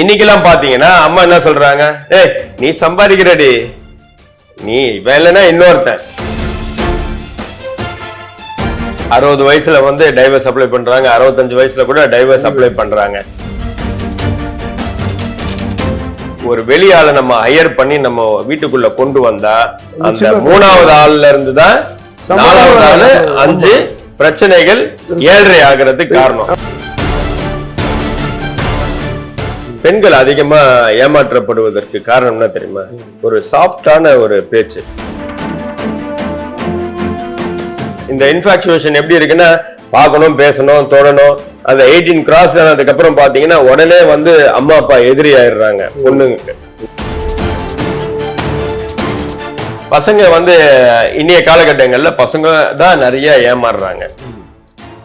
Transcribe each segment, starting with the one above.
இன்னைக்கெல்லாம் பாத்தீங்கன்னா அம்மா என்ன சொல்றாங்க? ஏய் நீ சம்பாதிக்கிறடி. நீ வேலைன்னா இன்னொருத்தன். அறுபது வயசுல வந்து டைவர்ஸ் அப்ளை பண்றாங்க. அறுபத்தஞ்சு வயசுல கூட டைவர்ஸ் அப்ளை பண்றாங்க. ஒரு வெளியாள நம்ம ஹையர் பண்ணி நம்ம வீட்டுக்குள்ள கொண்டு வந்தா அந்த. மூணாவது ஆள்ல இருந்து தான் நாலாவது ஆளு அஞ்சு பிரச்சனைகள் ஏழரை ஆகிறதுக்கு காரணம். பெண்கள் அதிகமா ஏமாற்றப்படுவதற்கு காரணம் என்ன தெரியுமா? ஒரு சாஃப்டான ஒரு பேச்சு. இந்த இன்ஃபாக்சுவேஷன் எப்படி இருக்குன்னா பார்க்கணும் பேசணும் தொடணும். அந்த எயிட்டீன் கிராஸ் ஆனதுக்கப்புறம் பார்த்தீங்கன்னா பாத்தீங்கன்னா உடனே வந்து அம்மா அப்பா எதிரி ஆயிடுறாங்க பொண்ணுங்களுக்கு. பசங்க வந்து இன்றைய காலகட்டங்கள்ல பசங்க தான் நிறைய ஏமாறுறாங்க.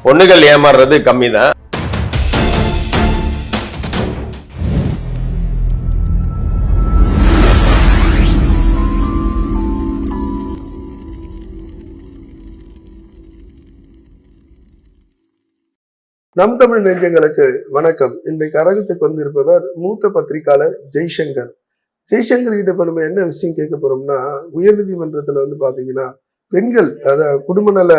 பொண்ணுகள் ஏமாறுறது கம்மி தான் நம் தமிழ் நெஞ்சங்களுக்கு வணக்கம். இன்றைக்கு அரங்கத்துக்கு வந்திருப்பவர் மூத்த பத்திரிகையாளர் ஜெய்சங்கர். ஜெய்சங்கர் கிட்ட இப்ப நம்ம என்ன விஷயம் கேட்க போறோம்னா உயர்நீதிமன்றத்துல வந்து பாத்தீங்கன்னா பெண்கள் அதாவது குடும்ப நல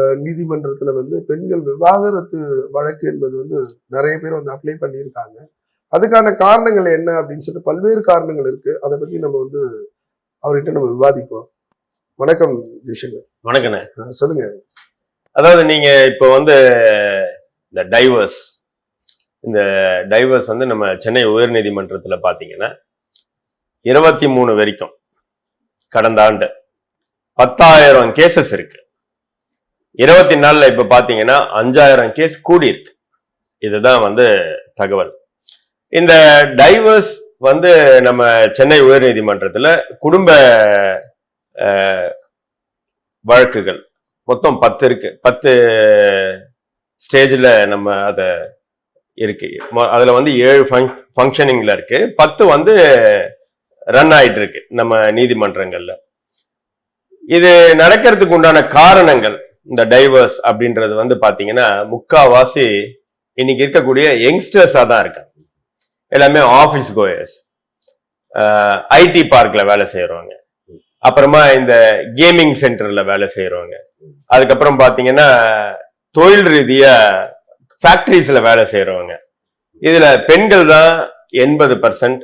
அஹ், நீதிமன்றத்துல வந்து பெண்கள் விவாகரத்து வழக்கு என்பது வந்து நிறைய பேர் வந்து அப்ளை பண்ணியிருக்காங்க. அதுக்கான காரணங்கள் என்ன அப்படின்னு சொல்லிட்டு பல்வேறு காரணங்கள் இருக்கு. அதை பத்தி நம்ம வந்து அவர்கிட்ட நம்ம விவாதிப்போம். வணக்கம் ஜெய்சங்கர். வணக்கண்ணே. சொல்லுங்க. அதாவது நீங்க இப்போ வந்து இந்த டைவர்ஸ் இந்த டைவர்ஸ் வந்து நம்ம சென்னை உயர்நீதிமன்றத்தில் பார்த்தீங்கன்னா இருபத்தி மூணு வரைக்கும் கடந்த ஆண்டு பத்தாயிரம் கேசஸ் இருக்கு. இருபத்தி நாலில் இப்போ பார்த்தீங்கன்னா அஞ்சாயிரம் கேஸ் கூடியிருக்கு. இதுதான் வந்து தகவல். இந்த டைவர்ஸ் வந்து நம்ம சென்னை உயர்நீதிமன்றத்தில் குடும்ப வழக்குகள். மொத்தம் பத்து இருக்கு. பத்து ஸ்டேஜில் நம்ம அதை இருக்கு. அதில் வந்து ஏழு ஃபங்க்ஷனிங்ல இருக்கு. பத்து வந்து ரன் ஆயிட்டு இருக்கு நம்ம நீதிமன்றங்களில். இது நடக்கிறதுக்கு உண்டான காரணங்கள் இந்த டைவர்ஸ் அப்படின்றது வந்து பார்த்தீங்கன்னா முக்காவாசி இன்னைக்கு இருக்கக்கூடிய யங்ஸ்டர்ஸாக தான் இருக்காங்க. எல்லாமே ஆஃபீஸ் கோயர்ஸ் ஐடி பார்க்கில் வேலை செய்கிறவங்க அப்புறமா இந்த கேமிங் சென்டரில் வேலை செய்கிறவங்க அதுக்கப்புறம் பார்த்தீங்கன்னா தொழில் ரீதியாக ஃபேக்ட்ரிஸில் வேலை செய்கிறவங்க இதில் பெண்கள் தான் எண்பது பர்சன்ட்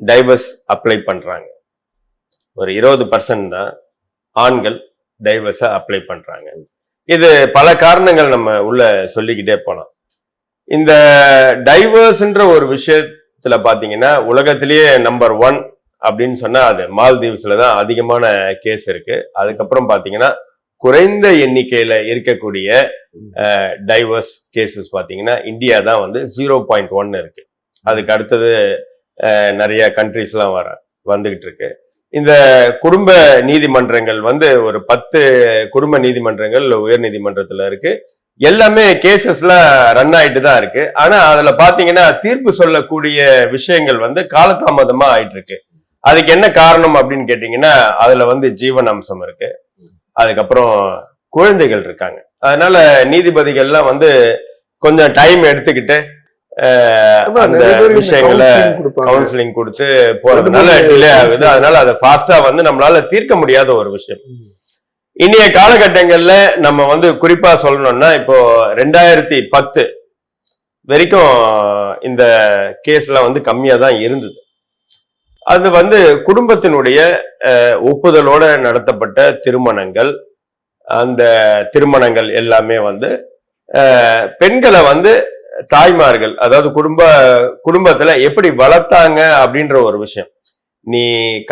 டைவர்ஸ் அப்ளை பண்ணுறாங்க ஒரு இருபது பர்சன்ட் தான் ஆண்கள் டைவர்ஸை அப்ளை பண்ணுறாங்க இது பல காரணங்கள் நம்ம உள்ள சொல்லிக்கிட்டே போகலாம் இந்த டைவர்ஸ்ன்ற ஒரு விஷயத்துல பார்த்தீங்கன்னா உலகத்திலேயே நம்பர் ஒன் அப்படின்னு சொன்னால் அது மால்தீவ்ஸில் தான் அதிகமான கேஸ் இருக்குது அதுக்கப்புறம் பார்த்தீங்கன்னா குறைந்த எண்ணிக்கையில இருக்கக்கூடிய டைவர்ஸ் கேசஸ் பார்த்தீங்கன்னா இந்தியா தான் வந்து ஜீரோ பாயிண்ட் ஒன் இருக்கு. அதுக்கு அடுத்தது நிறைய கண்ட்ரிஸ்லாம் வர வந்துகிட்டு இருக்கு. இந்த குடும்ப நீதிமன்றங்கள் வந்து ஒரு பத்து குடும்ப நீதிமன்றங்கள் உயர் நீதிமன்றத்துல இருக்கு. எல்லாமே கேசஸ்லாம் ரன் ஆயிட்டு தான் இருக்கு. ஆனா அதுல பாத்தீங்கன்னா தீர்ப்பு சொல்லக்கூடிய விஷயங்கள் வந்து காலதாமதமா ஆயிட்டு இருக்கு. அதுக்கு என்ன காரணம் அப்படின்னு கேட்டீங்கன்னா அதுல வந்து ஜீவன் அம்சம் இருக்கு. அதுக்கப்புறம் குழந்தைகள் இருக்காங்க அதனால நீதிபதிகள்லாம் வந்து கொஞ்சம் டைம் எடுத்துக்கிட்டு அந்த விஷயங்களை. கவுன்சிலிங் கொடுத்து போறதுனால டிலே ஆகுது. அதனால அதை ஃபாஸ்டா வந்து நம்மளால தீர்க்க முடியாத ஒரு விஷயம் இன்றைய காலகட்டங்கள்ல நம்ம வந்து குறிப்பா சொல்லணும்னா இப்போ ரெண்டாயிரத்தி பத்து வரைக்கும் இந்த கேஸ்ல வந்து கம்மியா தான் இருந்தது அது வந்து குடும்பத்தினுடைய ஒப்புதலோட நடத்தப்பட்ட திருமணங்கள். அந்த திருமணங்கள் எல்லாமே வந்து பெண்களை வந்து தாய்மார்கள் அதாவது குடும்ப குடும்பத்துல எப்படி வளர்த்தாங்க அப்படின்ற ஒரு விஷயம். நீ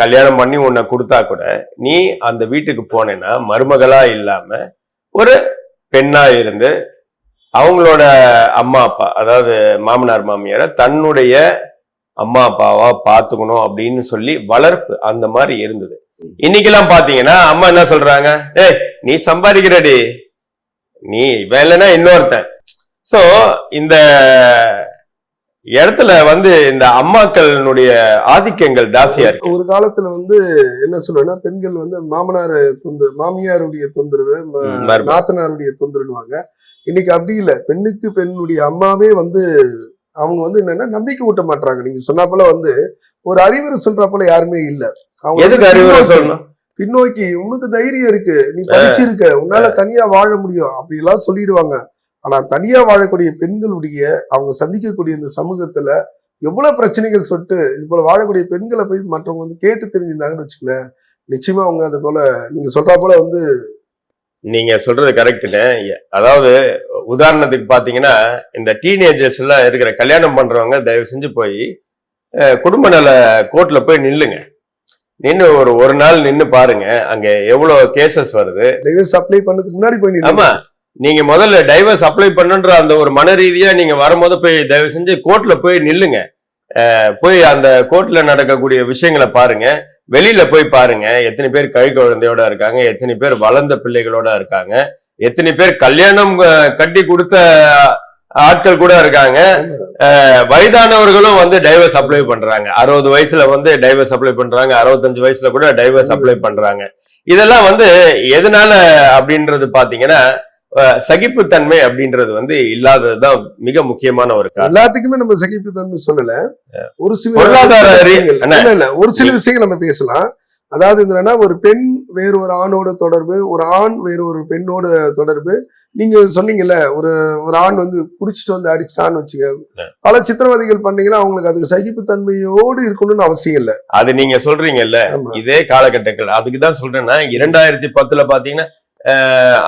கல்யாணம் பண்ணி உன்னை கொடுத்தா கூட நீ அந்த வீட்டுக்கு போனேன்னா மருமகளா இல்லாம ஒரு பெண்ணா இருந்து அவங்களோட அம்மா அப்பா அதாவது மாமனார் மாமியாரை தன்னுடைய அம்மா அப்பாவா பாத்துக்கணும் அப்படின்னு சொல்லி வளர்ப்பு அந்த மாதிரி இருந்தது. இன்னைக்கெல்லாம் பாத்தீங்கன்னா அம்மா என்ன சொல்றாங்க? ஏய் நீ சம்பாதிக்கிறடி. நீ வேலைன்னா இன்னொருத்தன். சோ இந்த இடத்துல வந்து இந்த அம்மாக்களினுடைய ஆதிக்கங்கள் ஜாஸ்தியா இருக்கு. ஒரு காலத்துல வந்து என்ன சொல்லுவேன்னா பெண்கள் வந்து மாமனார் தொந்தரவு மாமியாருடைய தொந்தரவு நாத்தனாருடைய தொந்தரவுவாங்க இன்னைக்கு அப்படி இல்ல. பெண்ணுக்கு பெண்ணுடைய அம்மாவே வந்து அவங்க வந்து என்னன்னா நம்பிக்கை ஊட்ட மாட்டாங்க நீங்க சொன்னாப்போல வந்து ஒரு அறிவுரை சொல்றப்போல யாருமே இல்ல. அவங்க எதுக்கு அறிவுரை சொல்லணும்? பின்னோக்கி உனக்கு தைரியம் இருக்கு. நீ படிச்சிருக்க. உன்னால தனியா வாழ முடியும். அப்படி எல்லாம் சொல்லிடுவாங்க. ஆனா தனியா வாழக்கூடிய பெண்களுடைய அவங்க சந்திக்கக்கூடிய இந்த சமூகத்துல எவ்வளவு பிரச்சனைகள் சொட்டு இது போல வாழக்கூடிய பெண்களை போய் மற்றவங்க வந்து கேட்டு தெரிஞ்சிருந்தாங்கன்னு வச்சுக்கலேன் நிச்சயமா அவங்க அது போல நீங்க சொல்றா போல வந்து நீங்க சொல்றது கரெக்டுன்னு அதாவது உதாரணத்துக்கு பாத்தீங்கன்னா இந்த டீனேஜர்ஸ் எல்லாம் இருக்கிற கல்யாணம் பண்றவங்க தயவு செஞ்சு போய் குடும்ப நல கோர்ட்ல போய் நில்லுங்க. நின்னு ஒரு ஒரு நாள் நின்னு பாருங்க அங்க எவ்வளவு கேசஸ் வருது. டைவர்ஸ் அப்ளை பண்ணதுக்கு முன்னாடி போய். ஆமா. நீங்க முதல்ல டைவர்ஸ் அப்ளை பண்ணுன்ற அந்த ஒரு மன ரீதியா நீங்க வரும்போது போய் தயவு செஞ்சு கோர்ட்ல போய் நில்லுங்க. போய் அந்த கோர்ட்ல நடக்கக்கூடிய விஷயங்களை பாருங்க. வெளியில போய் பாருங்க. எத்தனை பேர் கழி குழந்தையோட இருக்காங்க எத்தனை பேர் வளர்ந்த பிள்ளைகளோட இருக்காங்க. எத்தனை பேர் கல்யாணம் கட்டி கொடுத்த ஆட்கள் கூட இருக்காங்க. வயதானவர்களும் வந்து டைவர்ஸ் அப்ளை பண்றாங்க. அறுபது வயசுல வந்து டைவர்ஸ் அப்ளை பண்றாங்க. அறுபத்தஞ்சு வயசுல கூட டைவர்ஸ் அப்ளை பண்றாங்க. இதெல்லாம் வந்து எதனால அப்படின்றது பாத்தீங்கன்னா சகிப்புத்தன்மை அப்படின்றது வந்து இல்லாததுதான் மிக முக்கியமான ஒரு காரணம். எல்லாத்துக்குமே நம்ம சகிப்புத்தன்மை சொல்லல. ஒரு சில பொருளாதார ஒரு சில விஷயங்கள் நம்ம பேசலாம். அதாவது என்னன்னா ஒரு பெண் வேறு ஒரு ஆணோட தொடர்பு ஒரு ஆண் வேறு ஒரு பெண்ணோட தொடர்பு. நீங்க சொன்னீங்கல்ல ஒரு ஒரு ஆண் வந்து குடிச்சிட்டு வந்து அடிச்சிட்டான்னு வச்சுக்க பல சித்திரவதைகள் பண்ணீங்கன்னா அவங்களுக்கு அதுக்கு சகிப்புத்தன்மையோடு இருக்கணும்னு அவசியம் இல்ல. அது நீங்க சொல்றீங்கல்ல இதே காலகட்டங்கள். அதுக்கு தான் சொல்றேன்னா இரண்டாயிரத்தி பத்துல பாத்தீங்கன்னா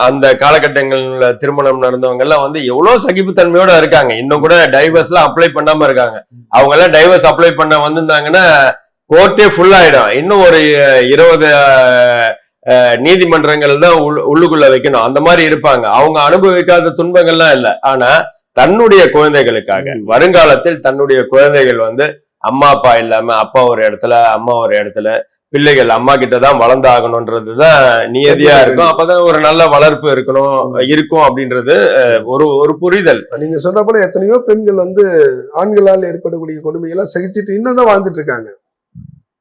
அந்த காலகட்டங்கள்ல திருமணம் நடந்தவங்க எல்லாம் வந்து எவ்வளவு சகிப்புத்தன்மையோட இருக்காங்க. இன்னும் கூட டைவர்ஸ் எல்லாம் அப்ளை பண்ணாம இருக்காங்க. அவங்க எல்லாம் டைவர்ஸ் அப்ளை பண்ண வந்திருந்தாங்கன்னா கோர்ட்டே ஃபுல் ஆயிடும் இன்னும் ஒரு இருபது நீதிமன்றங்கள் தான் உள்ள- உள்ளுக்குள்ள வைக்கணும். அந்த மாதிரி இருப்பாங்க. அவங்க அனுபவிக்காத துன்பங்கள்லாம் இல்லை. ஆனா தன்னுடைய குழந்தைகளுக்காக. வருங்காலத்தில் தன்னுடைய குழந்தைகள் வந்து அம்மா அப்பா இல்லாம அப்பா ஒரு இடத்துல அம்மா ஒரு இடத்துல பிள்ளைகள் அம்மா கிட்ட தான் வளர்ந்தாகணுன்றதுதான் நியதியா இருக்கும். அப்பதான் ஒரு நல்ல வளர்ப்பு இருக்கணும் இருக்கும் அப்படின்றது ஒரு ஒரு புரிதல். நீங்க சொன்ன போல எத்தனையோ பெண்கள் வந்து ஆண்களால் ஏற்படக்கூடிய கொடுமைகளை சகிச்சுட்டு இன்னும் தான் வாழ்ந்துட்டு இருக்காங்க.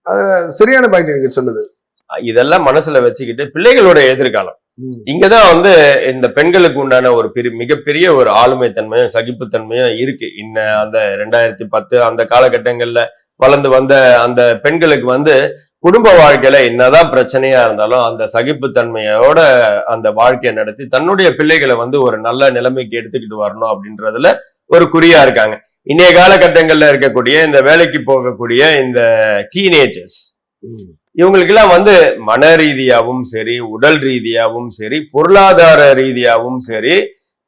அது சரியான பாயிண்ட் நீங்க சொன்னது இதெல்லாம் மனசுல வச்சுக்கிட்டு பிள்ளைகளோட எதிர்காலம். இங்கதான் வந்து இந்த பெண்களுக்கு உண்டான ஒரு பெரிய மிகப்பெரிய ஒரு ஆளுமைத்தன்மையும் சகிப்புத்தன்மையும் இருக்கு. இன்ன அந்த ரெண்டாயிரத்தி பத்து அந்த காலகட்டங்கள்ல வளர்ந்து வந்த அந்த பெண்களுக்கு வந்து குடும்ப வாழ்க்கையில என்னதான் பிரச்சனையா இருந்தாலும் அந்த சகிப்புத்தன்மையோட அந்த வாழ்க்கையை நடத்தி தன்னுடைய பிள்ளைகளை வந்து ஒரு நல்ல நிலைமைக்கு எடுத்துக்கிட்டு வரணும் அப்படின்றதுல ஒரு குறியா இருக்காங்க. இன்றைய காலகட்டங்கள்ல இருக்கக்கூடிய இந்த வேலைக்கு போகக்கூடிய இந்த டீனேஜர்ஸ் இவங்களுக்கெல்லாம் வந்து மன ரீதியாவும் சரி உடல் ரீதியாவும் சரி பொருளாதார ரீதியாவும் சரி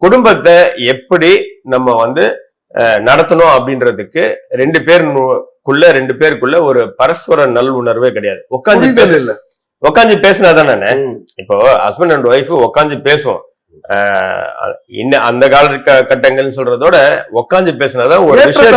குடும்பத்தை எப்படி நம்ம வந்து நடத்தணும் அப்படின்றதுக்கு ரெண்டு பேருக்குள்ள ரெண்டு பேருக்குள்ள ஒரு பரஸ்பர நல்லுணர்வே கிடையாது. உட்காந்து உட்காந்து பேசினா தானே. இப்போ ஹஸ்பண்ட் அண்ட் ஒய்ஃப் உட்காந்து பேசுவோம். அஹ், இன்ன அந்த காலகட்டங்கள்னு சொல்றதோட உட்காந்து பேசினாதான் ஒரு விஷயத்த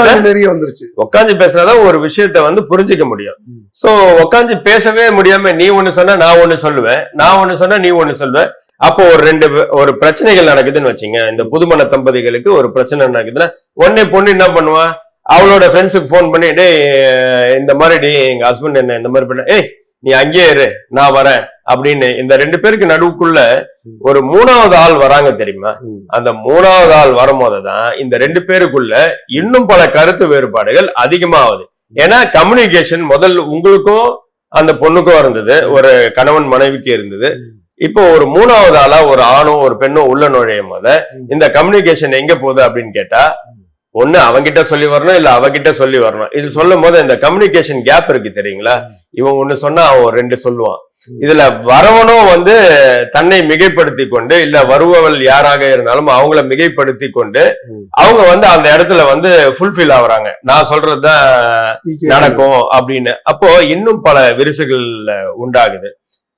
வந்துருச்சு. உட்காந்து பேசினாதான் ஒரு விஷயத்த வந்து புரிஞ்சுக்க முடியும். சோ உட்காந்து பேசவே முடியாம நீ ஒண்ணு சொன்னா நான் ஒண்ணு சொல்லுவேன் நான் ஒண்ணு சொன்னா நீ ஒண்ணு சொல்லுவ அப்போ ஒரு ரெண்டு ஒரு பிரச்சனைகள் நடக்குதுன்னு வச்சுங்க. இந்த புதுமண தம்பதிகளுக்கு ஒரு பிரச்சனை நடக்குதுன்னா உடனே பொண்ணு என்ன பண்ணுவா? அவளோட ஃப்ரெண்ட்ஸுக்கு ஃபோன் பண்ணி டேய் இந்த மாதிரி டி எங்க ஹஸ்பண்ட் என்ன இந்த மாதிரி பண்ண ஏய் நீ அங்கேயே இரு நான் வரேன் அப்படின்னு இந்த ரெண்டு பேருக்கு நடுவுக்குள்ள ஒரு மூணாவது ஆள் வராங்க தெரியுமா. அந்த மூணாவது ஆள் வரும்போது தான் இந்த ரெண்டு பேருக்குள்ள இன்னும் பல கருத்து வேறுபாடுகள் அதிகமாகுது ஏன்னா கம்யூனிகேஷன் முதல் உங்களுக்கும் அந்த பொண்ணுக்கும் இருந்தது ஒரு கணவன் மனைவிக்கு இருந்தது. இப்போ ஒரு மூணாவது ஆளா ஒரு ஆணும் ஒரு பெண்ணும் உள்ள நுழையும் போது இந்த கம்யூனிகேஷன் எங்க போகுது அப்படின்னு கேட்டா ஒண்ணு அவங்கிட்ட சொல்லி வரணும் இல்ல அவகிட்ட சொல்லி வரணும். இது சொல்லும் போது இந்த கம்யூனிகேஷன் கேப் இருக்கு தெரியுங்களா? இவன் ஒண்ணு சொன்னா அவன் ரெண்டு சொல்லுவான். இதுல வரவனும் வந்து தன்னை மிகைப்படுத்தி கொண்டு இல்ல வருபவள் யாராக இருந்தாலும் அவங்கள மிகைப்படுத்தி கொண்டு. அவங்க வந்து அந்த இடத்துல வந்து ஃபுல்ஃபில் ஆகுறாங்க. நான் சொல்றதுதான். நடக்கும் அப்படின்னு. அப்போ இன்னும் பல விரிசுகள் உண்டாகுது.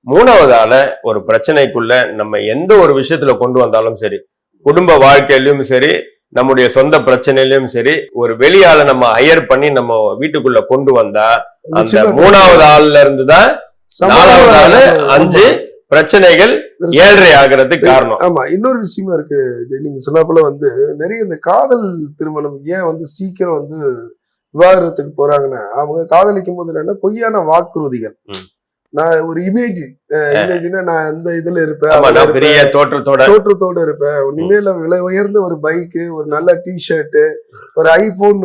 மூணாவது ஆள ஒரு பிரச்சனைக்குள்ள நம்ம எந்த ஒரு விஷயத்துல கொண்டு வந்தாலும் சரி குடும்ப வாழ்க்கையிலும் சரி நம்முடைய சொந்த பிரச்சனையிலும் சரி ஒரு வெளியாள நம்ம ஹையர் பண்ணி நம்ம வீட்டுக்குள்ள கொண்டு வந்தா அந்த மூணாவது ஆள்ல இருந்து தான் நாலாவது ஆளு அஞ்சு பிரச்சனைகள் ஏழரை ஆகிறதுக்கு காரணம். ஆமா இன்னொரு விஷயமா இருக்கு நீங்க சொன்ன போல வந்து நிறைய இந்த காதல் திருமணம் ஏன் வந்து சீக்கிரம் வந்து விவாகரத்துக்கு போறாங்கன்னா அவங்க காதலிக்கும் போது என்னன்னா பொய்யான வாக்குறுதிகள். நான் ஒரு இமேஜ் இமேஜ்னா நான் இந்த இதுல இருப்பேன். பெரிய தோற்றத்தோட. தோற்றத்தோட இருப்பேன். இனிமேல விலை உயர்ந்த ஒரு பைக்கு ஒரு நல்ல டிஷர்ட் ஒரு ஐபோன்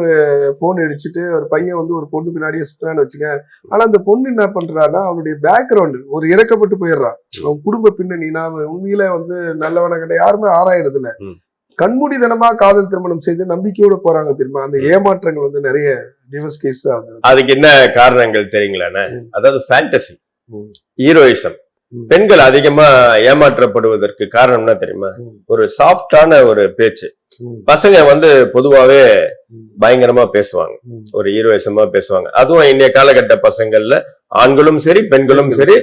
போன் அடிச்சுட்டு ஒரு பையன் வந்து ஒரு பொண்ணு பின்னாடியே சுத்துறான்னு வச்சுக்க ஆனா அந்த பொண்ணு என்ன பண்றான்னா அவனுடைய பேக்ரவுண்ட் ஒரு இறக்கப்பட்டு போயிடுறான். அவன் குடும்ப பின்னணி நான் உண்மையில வந்து நல்லவன கிட்ட யாருமே ஆராயறது இல்ல ம். கண்மூடித்தனமா காதல் திருமணம் செய்து நம்பிக்கையோட போறாங்க தெரியுமா? அந்த ஏமாற்றங்கள் வந்து நிறைய டிவர்ஸ் கேஸ் ஆகுது. அதுக்கு என்ன காரணங்கள் தெரியுங்களாண்ணே? ம். அதாவது ஃபேண்டசி. ஹீரோயிசம். பெண்கள் அதிகமா ஏமாற்றப்படுவதற்கு காரணம் என்ன தெரியுமா. ஒரு சாஃப்டான ஒரு பேச்சு. பசங்க வந்து பொதுவாவே. பயங்கரமா பேசுவாங்க. ஒரு ஹீரோயிசமா பேசுவாங்க அதுவும் இன்றைய காலகட்ட பசங்கள்ல ஆண்களும் சரி பெண்களும் சரி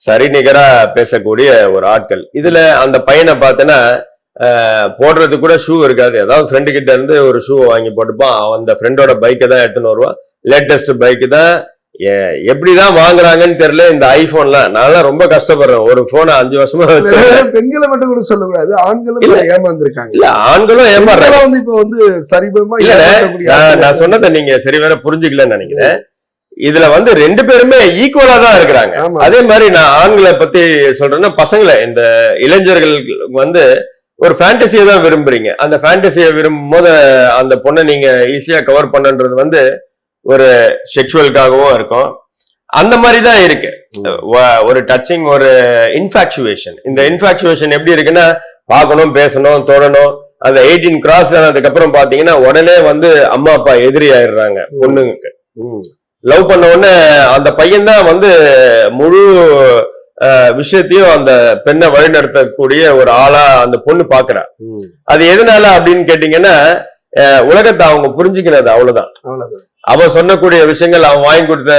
சரிநிகரா பேசக்கூடிய ஒரு ஆட்கள் இதுல அந்த பையனை பார்த்தனா போடுறது கூட ஷூ இருக்காது ஏதாவது ஃப்ரெண்டு கிட்ட இருந்து ஒரு ஷூ வாங்கி போட்டுப்பான் அந்த ஃப்ரெண்டோட பைக்கை தான் எடுத்துன்னு வருவான் லேட்டஸ்ட் பைக்கு தான் எ- எப்படிதான் வாங்குறாங்கன்னு தெரியல இந்த ஐபோன்லாம் நான் ரொம்ப கஷ்டப்படுறேன். ஒரு போனை அஞ்சு வருஷமா வச்சு பெண்களை மட்டும் கூட சொல்லக்கூடாது. ஆண்களும் இல்ல. ஏமாந்துருக்காங்க. இல்ல ஆண்களும் பெண்களும் வந்து இப்ப வந்து சரிபமா ஏமாற்றக்கூடிய நான் சொன்னதை நீங்க சரி வேற புரிஞ்சுக்கலன்னு நினைக்கிறேன். இதுல வந்து ரெண்டு பேருமே ஈக்குவலா தான் இருக்கிறாங்க. அதே மாதிரி நான் ஆண்களை பத்தி சொல்றேன்னா பசங்களை இந்த இளைஞர்கள் வந்து ஒரு ஃபேண்டசியை தான் விரும்புறீங்க. அந்த ஃபேண்டசியை விரும்பும் போது அந்த பொண்ணை நீங்க ஈஸியா கவர் பண்ணன்றது வந்து ஒரு செக்ஷுவலுக்காகவும் இருக்கும். அந்த மாதிரி தான் இருக்கு ஒரு டச்சிங் ஒரு இன்ஃபாக்சுவேஷன் இந்த இன்ஃபாக்சுவேஷன் எப்படி இருக்குன்னா பார்க்கணும் பேசணும் தொடணும். அந்த எயிட்டீன் கிராஸ் ஆனதுக்கு அப்புறம் பாத்தீங்கன்னா உடனே வந்து அம்மா அப்பா எதிரி ஆயிடுறாங்க பொண்ணுங்களுக்கு. லவ் பண்ண உடனே அந்த பையன் தான் வந்து முழு விஷயத்தையும் அந்த பெண்ணை வழிநடத்தக்கூடிய ஒரு ஆளா அந்த பொண்ணு பாக்குறா. அது எதனால அப்படின்னு கேட்டீங்கன்னா உலகத்தை அவங்க புரிஞ்சுக்கிறது அவ்வளவுதான். அவ்வளவுதான். அவன் சொன்னக்கூடிய விஷயங்கள் அவன் வாங்கி கொடுத்த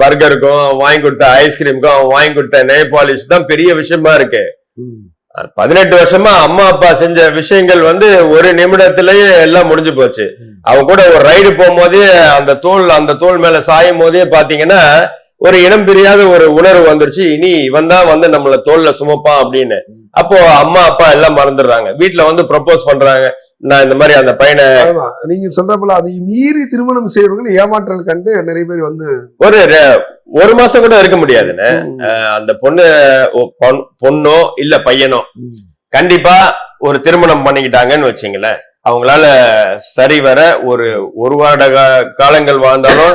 பர்கருக்கும் அவன் வாங்கி கொடுத்த ஐஸ்கிரீமுக்கும் அவன் வாங்கி கொடுத்த நெய் பாலிஷ் தான் பெரிய விஷயமா இருக்கு. பதினெட்டு வருஷமா அம்மா அப்பா செஞ்ச விஷயங்கள் வந்து ஒரு நிமிடத்திலேயே எல்லாம் முடிஞ்சு போச்சு. அவன் கூட ஒரு ரைடு போகும்போதே அந்த தோல் அந்த தோல் மேல சாயும் போதே பாத்தீங்கன்னா ஒரு இனம் பிரியாத ஒரு உணர்வு வந்துருச்சு. இனி இவன் தான் வந்து நம்மள தோல்ல சுமப்பான் அப்படின்னு. அப்போ அம்மா அப்பா எல்லாம் மறந்துடுறாங்க. வீட்டுல வந்து ப்ரப்போஸ் பண்றாங்க. நான் இந்த மாதிரி அந்த பையனை நீங்க சொல்ற போல அதை மீறி திருமணம் செய்யறவர்கள் ஏமாற்றல் கண்டு நிறைய பேர் வந்து ஒரு ஒரு மாசம் கூட இருக்க முடியாதுன்னு. அந்த பொண்ணு பொண்ணோ இல்ல பையனோ. கண்டிப்பா ஒரு திருமணம் பண்ணிக்கிட்டாங்கன்னு வச்சுங்களேன் அவங்களால சரி வர ஒரு ஒரு வருட காலங்கள் வாழ்ந்தாலும்.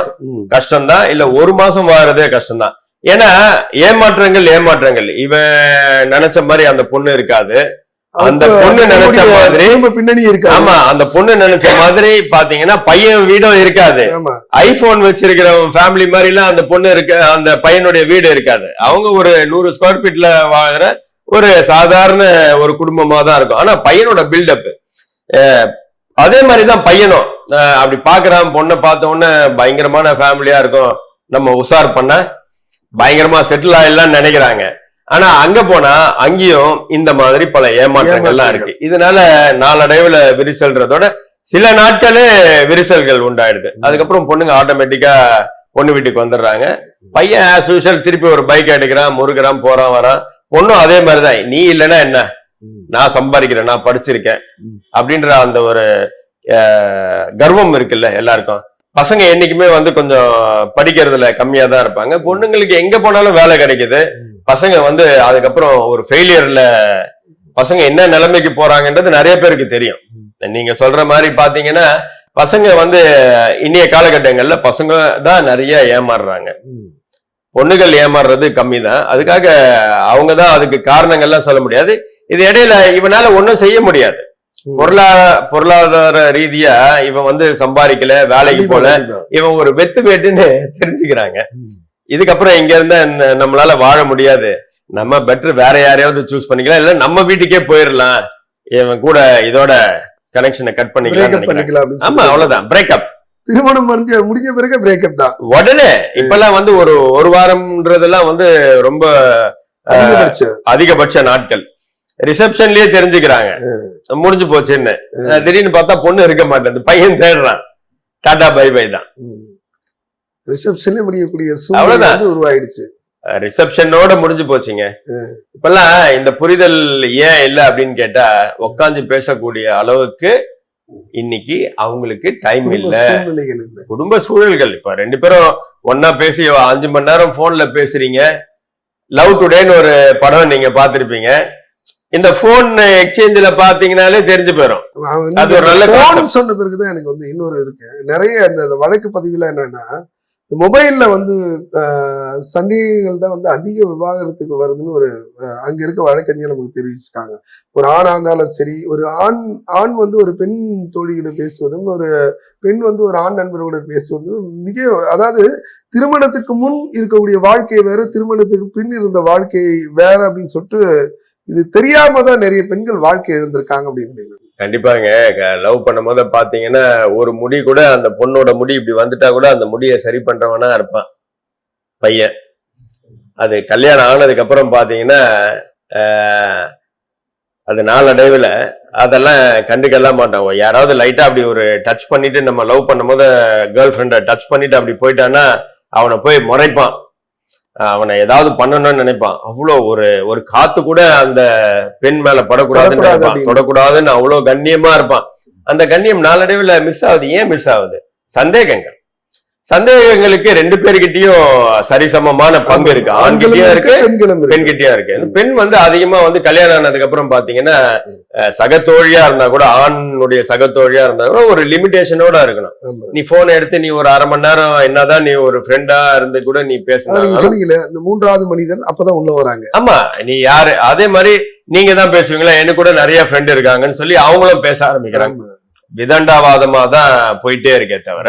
கஷ்டம்தான் இல்ல ஒரு மாசம் வாழறதே கஷ்டம்தான் ஏன்னா ஏமாற்றங்கள் ஏமாற்றங்கள் இவன் நினைச்ச மாதிரி அந்த பொண்ணு இருக்காது அந்த பொண்ணு நினைச்ச மாதிரி- பின்னணி இருக்காது. ஆமா அந்த பொண்ணு நினைச்ச மாதிரி பாத்தீங்கன்னா பையன் வீடும் இருக்காது. ஐபோன் வச்சிருக்கிறவன் ஃபேமிலி மாதிரி எல்லாம் அந்த பொண்ணு இருக்க அந்த பையனுடைய வீடு இருக்காது. அவங்க ஒரு நூறு ஸ்கொயர் ஃபீட்ல வாழ்ற ஒரு சாதாரண ஒரு குடும்பமா தான் இருக்கும். ஆனா பையனோட பில்டப் அதே மாதிரிதான் பையனும். அப்படி பாக்குறான் பொண்ணை பார்த்த உடனே பயங்கரமான ஃபேமிலியா இருக்கும். நம்ம உஷார் பண்ண பயங்கரமா செட்டில் ஆயிடலாம்னு நினைக்கிறாங்க. ஆனா அங்க போனா அங்கேயும் இந்த மாதிரி பல ஏமாற்றங்கள்லாம் இருக்கு. இதனால நாளடைவுல விரிசல்றதோட சில நாட்களே விரிசல்கள் உண்டாயிடுது. அதுக்கப்புறம் பொண்ணுங்க ஆட்டோமேட்டிக்கா பொண்ணு வீட்டுக்கு வந்துடுறாங்க. பையன் ஆஸ் யூஷுவல் திருப்பி ஒரு பைக் எடுக்கிறான் முறுக்குறான் போறான் வரான். பொண்ணும் அதே மாதிரிதான். நீ இல்லைன்னா என்ன. நான் சம்பாதிக்கிறேன் நான் படிச்சிருக்கேன். அப்படின்ற அந்த ஒரு கர்வம் இருக்குல்ல எல்லாருக்கும். பசங்க என்னைக்குமே வந்து கொஞ்சம் படிக்கிறதுல கம்மியா தான் இருப்பாங்க. பொண்ணுங்களுக்கு எங்க போனாலும் வேலை கிடைக்குது. பசங்க வந்து அதுக்கப்புறம் ஒரு ஃபெயிலியர்ல பசங்க என்ன நிலைமைக்கு போறாங்கன்றது நிறைய பேருக்கு தெரியும். நீங்க சொல்ற மாதிரி பாத்தீங்கன்னா பசங்க வந்து இன்றைய காலகட்டங்கள்ல பசங்க தான் நிறைய ஏமாறுறாங்க. பொண்ணுகள் ஏமாறுறது கம்மி தான் அதுக்காக அவங்க தான் அதுக்கு காரணங்கள்லாம் சொல்ல முடியாது. இது இடையில இவனால ஒன்றும் செய்ய முடியாது. பொருளாதார பொருளாதார ரீதியா இவன் வந்து சம்பாதிக்கல வேலைக்கு போல. இவன் ஒரு வெத்து வேட்டுன்னு தெரிஞ்சுக்கிறாங்க. இதுக்கப்புறம் இங்க இருந்தா நம்மளால வாழ முடியாது. நம்ம பெட்டர் வேற யாரையாவது சூஸ் பண்ணிக்கலாம். இல்ல நம்ம வீட்டுக்கே போயிடலாம் இவன் கூட இதோட கனெக்ஷனை கட் பண்ணிக்கலாம் ஆமா. அவ்வளவுதான். பிரேக்கப் திருமணம் முடிஞ்ச முடிஞ்ச பிறகு பிரேக்கப் தான். உடனே இப்பெல்லாம் வந்து ஒரு ஒரு வாரம்ன்றதெல்லாம் வந்து ரொம்ப அதிகபட்ச நாட்கள். ரிசப்ஷன்லயே தெரிஞ்சுக்கிறாங்க. முடிஞ்சு போச்சுன்னு திடீர்னு பார்த்தா பொண்ணு இருக்க மாட்டேங்குது பையன் தேடுறான். டாடா பை பை தான். ரிசப்ஷன்ல முடியக்கூடிய சூழ்நிலை உருவாயிடுச்சு. ரிசப்ஷனோட முடிஞ்சு போச்சுங்க. இப்பெல்லாம் இந்த புரிதல் ஏன் இல்ல அப்படின்னு கேட்டா உட்காந்து பேசக்கூடிய அளவுக்கு இன்னைக்கு அவங்களுக்கு டைம் இல்ல. குடும்ப சூழல்கள். இப்ப ரெண்டு பேரும் ஒன்னா பேசி அஞ்சு மணி நேரம் போன்ல பேசுறீங்க. லவ் டுடேன்னு ஒரு படம் நீங்க பார்த்திருப்பீங்க. இந்த போன் எக்ஸ்சேஞ்சில் பாத்தீங்கன்னாலே தெரிஞ்சு போயிடும் அது ஒரு நல்ல concept. சொன்ன பிறகுதான் எனக்கு வந்து இன்னொரு இருக்கு. நிறைய அந்த வழக்கு பதிவுல என்னன்னா மொபைல்ல வந்து சந்தேகங்கள் தான் வந்து அதிக விவாகரத்துக்கு வருதுன்னு ஒரு அங்க இருக்க வழக்கறிஞர் நமக்கு தெரிவிச்சிருக்காங்க. ஒரு ஆணா இருந்தாலும் சரி ஒரு ஆண் ஆண் வந்து ஒரு பெண் தோழியிடம் பேசுவதும் ஒரு பெண் வந்து ஒரு ஆண் நண்பர்களுடன் பேசுவதும் மிக அதாவது திருமணத்துக்கு முன் இருக்கக்கூடிய வாழ்க்கை வேற திருமணத்துக்கு பின் இருந்த வாழ்க்கை வேற அப்படின்னு சொல்லிட்டு இது தெரியாம தான் நிறைய பெண்கள் வாழ்க்கை எழுந்திருக்காங்க அப்படின்னு கண்டிப்பாங்க. லவ் பண்ணும்போது பாத்தீங்கன்னா ஒரு முடி கூட அந்த பொண்ணோட முடி இப்படி வந்துட்டா கூட அந்த முடியை சரி பண்றவனா இருப்பான். பையன். அது கல்யாணம் ஆனதுக்கு அப்புறம் பாத்தீங்கன்னா அது நாளடைவில் அதெல்லாம் கண்டுக்கெல்லாம் மாட்டான் யாராவது லைட்டா அப்படி ஒரு டச் பண்ணிட்டு நம்ம லவ் பண்ணும்போது கேர்ள் ஃப்ரெண்டை டச் பண்ணிட்டு அப்படி போயிட்டான்னா அவனை போய் முறைப்பான். அவனை ஏதாவது பண்ணணும்னு நினைப்பான். அவ்வளோ ஒரு ஒரு காத்து கூட அந்த பெண் மேல படக்கூடாதுன்னு நினைப்பான். தொடக்கூடாதுன்னு அவ்வளோ கண்ணியமா இருப்பான். அந்த கண்ணியம் நாளடைவில் மிஸ் ஆகுது. ஏன் மிஸ் ஆகுது? சந்தேகங்கள். சந்தேகங்களுக்கு ரெண்டு பேர்கிட்டயும் சரிசமமான பங்கு இருக்கு. ஆண்கிட்டயும் இருக்கு பெண்கிட்டயும் இருக்கு. பெண் வந்து அதிகமா வந்து கல்யாணம் ஆனதுக்கு அப்புறம் பாத்தீங்கன்னா சகத்தோழியா இருந்தா கூட ஆணுடைய சகத்தோழியா இருந்தா கூட ஒரு லிமிடேஷனோட இருக்கணும். நீ போன் எடுத்து நீ ஒரு அரை மணி நேரம் என்னதான் நீ ஒரு ஃப்ரெண்டா இருந்து கூட நீ பேசலாம் இந்த மூன்றாவது மனிதன் அப்பதான் உள்ள வராங்க. ஆமா நீ யாரு? அதே மாதிரி நீங்க தான் பேசுவீங்களா? எனக்கு கூட நிறைய ஃப்ரெண்ட் இருக்காங்கன்னு சொல்லி அவங்களும் பேச ஆரம்பிக்கிறாங்க. விதண்டாவாதமா தான் போயிட்டே இருக்கே தவிர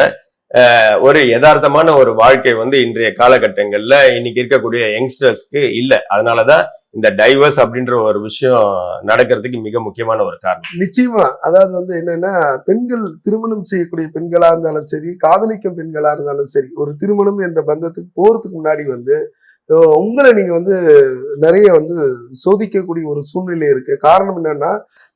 ஒரு யதார்த்தமான ஒரு வாழ்க்கை வந்து இன்றைய காலகட்டங்கள்ல இன்னைக்கு இருக்கக்கூடிய யங்ஸ்டர்ஸ்க்கு இல்ல. அதனாலதான் இந்த டைவர்ஸ் அப்படின்ற ஒரு விஷயம் நடக்கிறதுக்கு மிக முக்கியமான ஒரு காரணம். நிச்சயமா. அதாவது வந்து என்னன்னா பெண்கள் திருமணம் செய்யக்கூடிய பெண்களா இருந்தாலும் சரி காதலிக்கும் பெண்களா இருந்தாலும் சரி ஒரு திருமணம் என்ற பந்தத்துக்கு போறதுக்கு முன்னாடி வந்து உங்களை நீங்க வந்து நிறைய வந்து சோதிக்கக்கூடிய ஒரு சூழ்நிலை இருக்கு. காரணம் என்னன்னா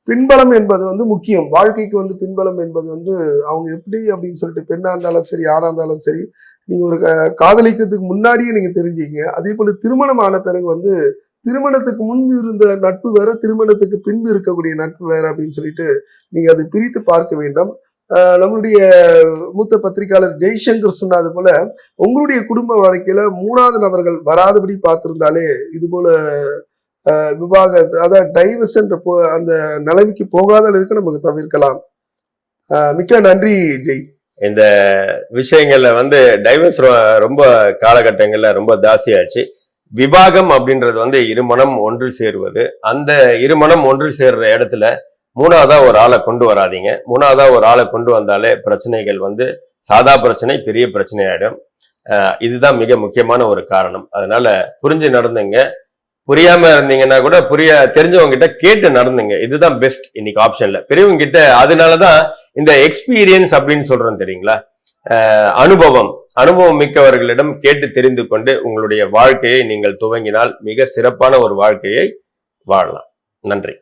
பின்பலம் என்பது வந்து முக்கியம். வாழ்க்கைக்கு வந்து பின்பலம் என்பது வந்து அவங்க எப்படி அப்படின்னு சொல்லிட்டு பெண்ணா இருந்தாலும் சரி ஆணா இருந்தாலும் சரி நீங்க ஒரு காதலிக்கிறதுக்கு முன்னாடியே நீங்க தெரிஞ்சீங்க அதே போல திருமணம் ஆன பிறகு வந்து திருமணத்துக்கு முன்பு இருந்த நட்பு வேற திருமணத்துக்கு பின்பு இருக்கக்கூடிய நட்பு வேற அப்படின்னு சொல்லிட்டு நீங்க அதை பிரித்து பார்க்க வேண்டாம். நம்மளுடைய மூத்த பத்திரிகையாளர் ஜெய்சங்கர் சொன்னது போல உங்களுடைய குடும்ப வாழ்க்கையில மூணாவது நபர்கள் வராதபடி பார்த்திருந்தாலே இது போல விவாக அதாவது டைவர்ஸ் என்ற போ அந்த நிலைமைக்கு போகாத அளவுக்கு நமக்கு தவிர்க்கலாம். மிக்க நன்றி ஜெய். இந்த விஷயங்கள்ல வந்து டைவர்ஸ் ரொம்ப காலகட்டங்கள்ல ரொம்ப ஜாஸ்தியாச்சு. விவாகம் அப்படின்றது வந்து இருமணம் ஒன்று சேருவது. அந்த இருமணம் ஒன்று சேர்ற இடத்துல மூணாவதா ஒரு ஆளை கொண்டு வராதீங்க. மூணாவதா ஒரு ஆளை கொண்டு வந்தாலே பிரச்சனைகள் வந்து சாதா பிரச்சனை பெரிய பிரச்சனை ஆயிடும். இதுதான் மிக முக்கியமான ஒரு காரணம். அதனால புரிஞ்சு நடந்துங்க. புரியாம இருந்தீங்கன்னா கூட புரிய தெரிஞ்சவங்க கிட்ட கேட்டு நடந்துங்க. இதுதான் பெஸ்ட் இன்னைக்கு ஆப்ஷன்ல பெரியவங்க கிட்ட அதனாலதான் இந்த எக்ஸ்பீரியன்ஸ் அப்படின்னு சொல்றோம் தெரியுங்களா? அனுபவம். அனுபவம் மிக்கவர்களிடம் கேட்டு தெரிந்து கொண்டு உங்களுடைய வாழ்க்கையை நீங்கள் துவங்கினால் மிக சிறப்பான ஒரு வாழ்க்கையை வாழலாம். நன்றி.